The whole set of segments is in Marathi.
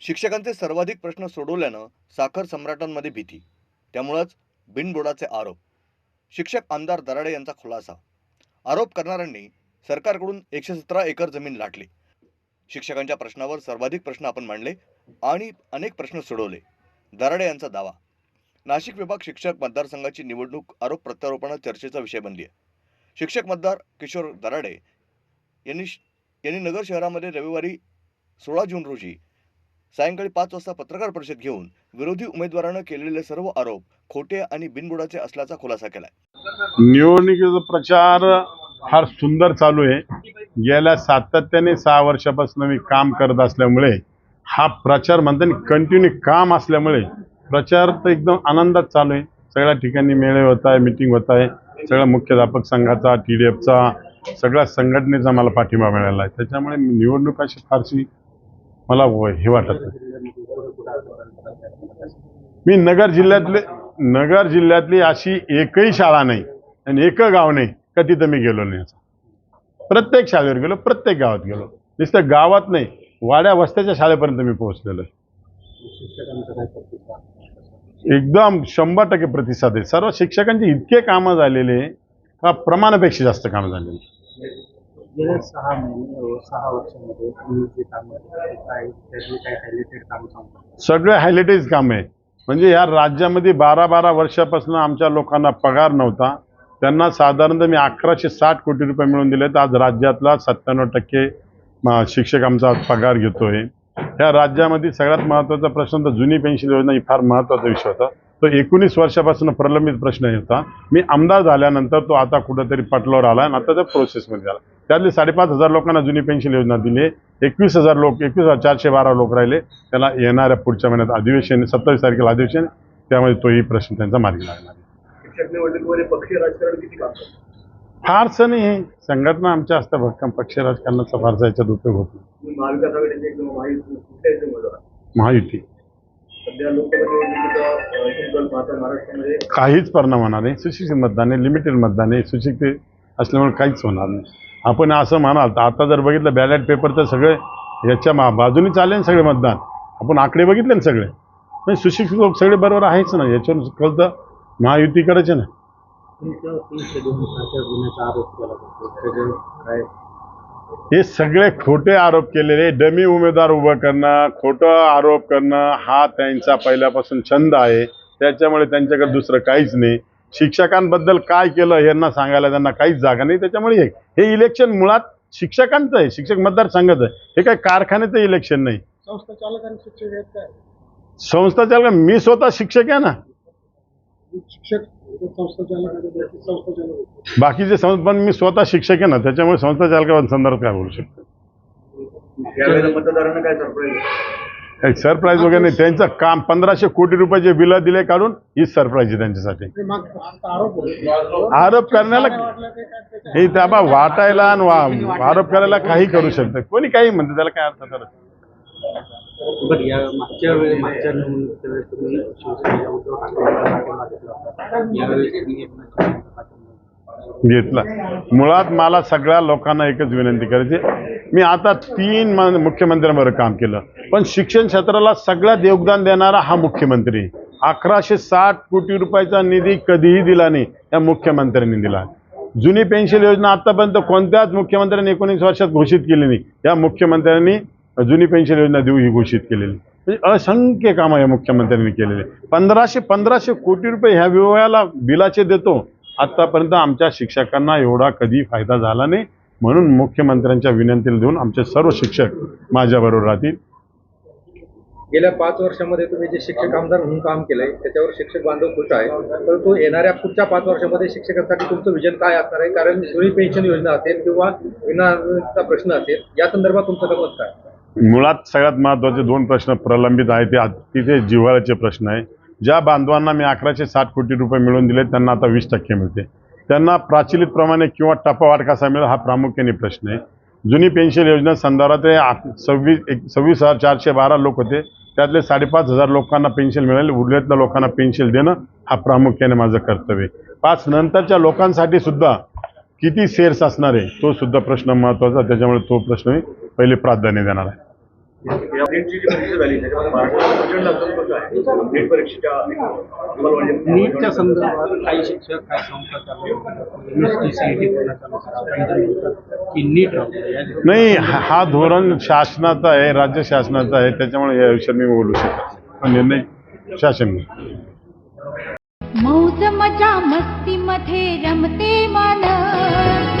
शिक्षकांचे सर्वाधिक प्रश्न सोडवल्यानं साखर सम्राटांमध्ये भीती. त्यामुळंच बिनबोडाचे आरोप. शिक्षक आमदार दराडे यांचा खुलासा. आरोप करणाऱ्यांनी सरकारकडून एकशे सतरा एकर जमीन लाटली. शिक्षकांच्या प्रश्नावर सर्वाधिक प्रश्न आपण मांडले आणि अनेक प्रश्न सोडवले. दराडे यांचा दावा. नाशिक विभाग शिक्षक मतदारसंघाची निवडणूक आरोप प्रत्यारोपण चर्चेचा विषय बनली आहे. शिक्षक मतदार किशोर दराडे यांनी यांनी नगर शहरामध्ये रविवारी सोळा जून रोजी सायंकाळी पाच वाजता पत्रकार परिषद घेऊन विरोधी उमेदवारानं केलेले सर्व आरोप खोटे आणि बिनबुडाचे असल्याचा खुलासा केलाय. निवडणुकीचा प्रचार फार सुंदर चालू आहे. गेल्या सातत्याने सहा वर्षापासून मी काम करत असल्यामुळे हा प्रचार म्हणताना कंटिन्यू काम असल्यामुळे प्रचार तर एकदम आनंदात चालू आहे. सगळ्या ठिकाणी मेळे होत आहे मिटिंग होत आहे. सगळ्या मुख्याध्यापक संघाचा टी डी एफचा सगळ्या संघटनेचा मला पाठिंबा मिळाला आहे. त्याच्यामुळे निवडणूक अशी फारशी मला हे वाटत मी नगर जिल्ह्यातले नगर जिल्ह्यातली अशी एकही शाळा नाही आणि एकं गाव नाही का तिथं मी गेलो नाही. असं प्रत्येक शाळेवर गेलो प्रत्येक गावात गेलो. नुसतं गावात नाही वाड्या वस्त्याच्या शाळेपर्यंत मी पोहोचलेलो आहे. एकदम शंभर टक्के प्रतिसाद आहे. सर्व शिक्षकांचे इतके कामं झालेले का प्रमाणापेक्षा जास्त कामं झालेली. गेल्या सहा महिने हो, सहा वर्षामध्ये तुम्ही जे काम केले काय काही हायलाइटेड काम सगळे हायलाइटेज काम आहे. म्हणजे या राज्यामध्ये बारा बारा वर्षापासून आमच्या लोकांना पगार नव्हता. त्यांना साधारणतः मी अकराशे साठ कोटी रुपये मिळवून दिले तर आज राज्यातला सत्त्याण्णव टक्के म, शिक्षक आमचा आज पगार घेतोय. या राज्यामध्ये सगळ्यात महत्त्वाचा प्रश्न तर जुनी पेन्शन योजना ही फार महत्त्वाचा विषय होता. तो एकोणीस वर्षापासून प्रलंबित प्रश्न होता मी आमदार झाल्यानंतर तो आता कुठंतरी पटलावर आला आणि आता त्या प्रोसेसमध्ये आला. त्यातले साडेपाच हजार लोकांना जुनी पेन्शन योजना दिली एकवीस हजार लोक एकवीस हजार चारशे बारा लोक राहिले. त्याला येणाऱ्या पुढच्या महिन्यात अधिवेशन सत्तावीस तारखेला अधिवेशन. त्यामध्ये तोही प्रश्न त्यांचा मार्गी लागणार फारसं नाही संघटना आमच्या असतात भक्कम पक्ष राजकारणाचा फारसा याच्यात उपयोग होत महायुती काहीच परिणाम होणार नाही. सुशिक्षित मतदान आहे लिमिटेड मतदान आहे. सुशिक्षित असल्यामुळे काहीच होणार नाही. आपण असं म्हणाल तर आता जर बघितलं बॅलेट पेपर तर सगळे याच्या मा बाजूने चालले सगळे मतदान. आपण आकडे बघितले ना सगळे. नाही सुशिक्षित लोक सगळे बरोबर आहेच ना याच्यावर कळतं महायुती करायचे ना. हे सगळे खोटे आरोप केलेले डमी उमेदवार उभं करणं खोटं आरोप करणं हा त्यांचा पहिल्यापासून छंद आहे. त्याच्यामुळे त्यांच्याकडे दुसरं काहीच नाही. शिक्षकांबद्दल काय केलं यांना सांगायला त्यांना काहीच जागा नाही. त्याच्यामुळे हे हे इलेक्शन मुळात शिक्षकांचं आहे. शिक्षक मतदारसंघाचं आहे. हे काही कारखान्याचं इलेक्शन नाही. संस्था चालक मी स्वतः शिक्षक आहे ना. शिक्षक बाकीचे संस्था पण मी स्वतः शिक्षक आहे ना. त्याच्यामुळे संस्था चालकांसंदर्भात काय बोलू शकतो? यावेळेला मतदारांना काय सरप्राईज वगैरे नाही त्यांचं काम पंधराशे कोटी रुपयाचे बिलं दिले काढून हीच सरप्राईज आहे त्यांच्यासाठी आरोप आरोप करण्याला हे त्या बा वाटायला आणि वा- आरोप करायला काही करू शकतं कोणी काही म्हणतं त्याला काय अर्थ करत मागच्या घेतला. मुळात मला सगळ्या लोकांना एकच विनंती करायची मी आता तीन म- मुख्यमंत्र्यांवर काम केलं. पण शिक्षण क्षेत्राला सगळ्यात योगदान देणारा हा मुख्यमंत्री. अकराशे साठ कोटी रुपयाचा निधी कधीही दिला नाही या मुख्यमंत्र्यांनी दिला. जुनी पेन्शन योजना आतापर्यंत कोणत्याच मुख्यमंत्र्यांनी एकोणीस वर्षात घोषित केली नाही. या मुख्यमंत्र्यांनी जुनी पेन्शन योजना देऊ ही घोषित केलेली. म्हणजे असंख्य कामं या मुख्यमंत्र्यांनी केलेले. पंधराशे पंधराशे कोटी रुपये ह्या विवाहाला बिलाचे देतो. आतापर्यंत आमच्या शिक्षकांना एवढा कधी फायदा झाला नाही. म्हणून मुख्यमंत्र्यांच्या विनंतीला देऊन आमचे सर्व शिक्षक माझ्याबरोबर राहतील. गेल्या पाच वर्षामध्ये तुम्ही जे शिक्षक आमदार म्हणून काम केलंय त्याच्यावर शिक्षक बांधव खुश आहे परंतु येणाऱ्या पुढच्या पाच वर्षामध्ये शिक्षकांसाठी तुमचं विजन काय असणार आहे? कारण जुनी पेन्शन योजना असेल किंवा विनाचा प्रश्न असेल या संदर्भात तुमचं मत काय मुळात सगळ्यात महत्त्वाचे दोन प्रश्न प्रलंबित आहेत. ते अतिशय जिव्हाळ्याचे प्रश्न आहे. ज्या बांधवांना मी अकराशे साठ कोटी रुपये मिळवून दिले त्यांना आता वीस टक्के मिळते. त्यांना प्राचलितप्रमाणे किंवा टप्पावाढ कसा मिळेल हा प्रामुख्याने प्रश्न आहे. जुनी पेन्शन योजना संदर्भात हे सव्वीस एक सव्वीस हजार चारशे बारा लोक होते. त्यातले साडेपाच हजार लोकांना पेन्शन मिळेल उरलेल्या लोकांना पेन्शन देणं हा प्रामुख्याने माझं कर्तव्य पाच नंतरच्या लोकांसाठी सुद्धा किती शेअर्स असणार आहे तो सुद्धा प्रश्न महत्त्वाचा त्याच्यामुळे तो प्रश्न मी पहिले प्राधान्य देणार आहे. नीटच्या संदर्भात. काही शिक्षक काही संस्था की नीट नाही हा धोरण शासनाचं आहे राज्य शासनाचं आहे त्याच्यामुळे या विषयात मी बोलू शकत नाही. निर्णय शासन. मौज मजा मस्ती मध्ये रमते मन.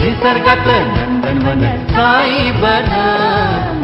निसर्गात नंदनवन साई बन.